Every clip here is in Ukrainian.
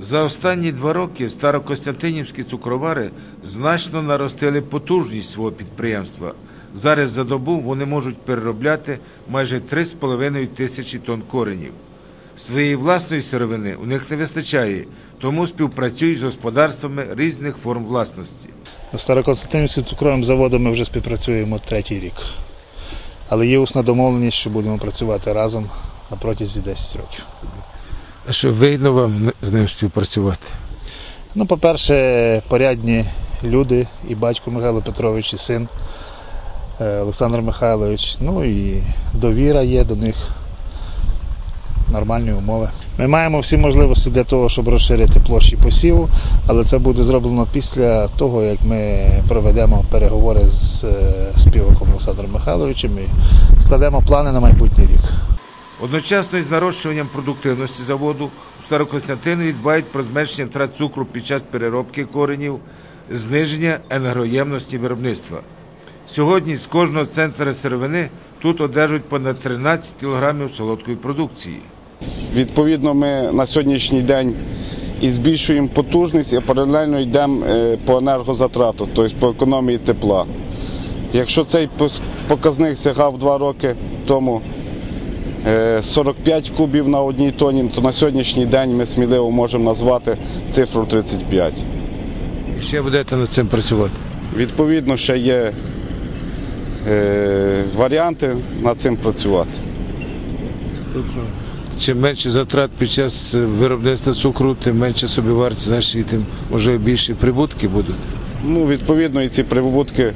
За останні два роки старокостянтинівські цукровари значно наростили потужність свого підприємства. Зараз за добу вони можуть переробляти майже 3,5 тисячі тонн коренів. Своєї власної сировини у них не вистачає, тому співпрацюють з господарствами різних форм власності. З Староконстантинівським цукровим заводом ми вже співпрацюємо третій рік. Але є усна домовленість, що будемо працювати разом на протязі 10 років. Що вигідно вам з ним співпрацювати? Ну, по-перше, порядні люди, і батько Михайло Петрович, і син е, Олександр Михайлович. Ну і довіра є до них, нормальні умови. Ми маємо всі можливості для того, щоб розширити площі посіву, але це буде зроблено після того, як ми проведемо переговори з е, співаком Олександром Михайловичем і складемо плани на майбутній рік. Одночасно із нарощуванням продуктивності заводу у Старокостянтинові дбають про зменшення втрат цукру під час переробки коренів, зниження енергоємності виробництва. Сьогодні з кожного центра сировини тут одержують понад 13 кг солодкої продукції. Відповідно, ми на сьогоднішній день і збільшуємо потужність, і паралельно йдемо е, по енергозатрату, тобто по економії тепла. Якщо цей показник сягав два роки тому 45 кубів на одній тоні, то на сьогоднішній день ми сміливо можемо назвати цифру 35. І ще будете над цим працювати. Відповідно, ще є е, варіанти над цим працювати. Чим менше затрат під час е, виробництва цукру, тим менше собівартість, значить і тим можливо більші прибутки будуть. Ну, відповідно, і ці прибутки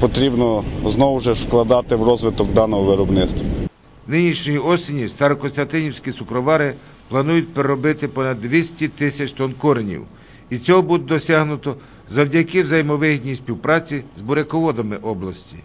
потрібно знову ж вкладати в розвиток даного виробництва. Нинішньої осені старокостянтинівські цукровари планують переробити понад 200 тисяч тонн коренів. І цього буде досягнуто завдяки взаємовигідній співпраці з буряководами області.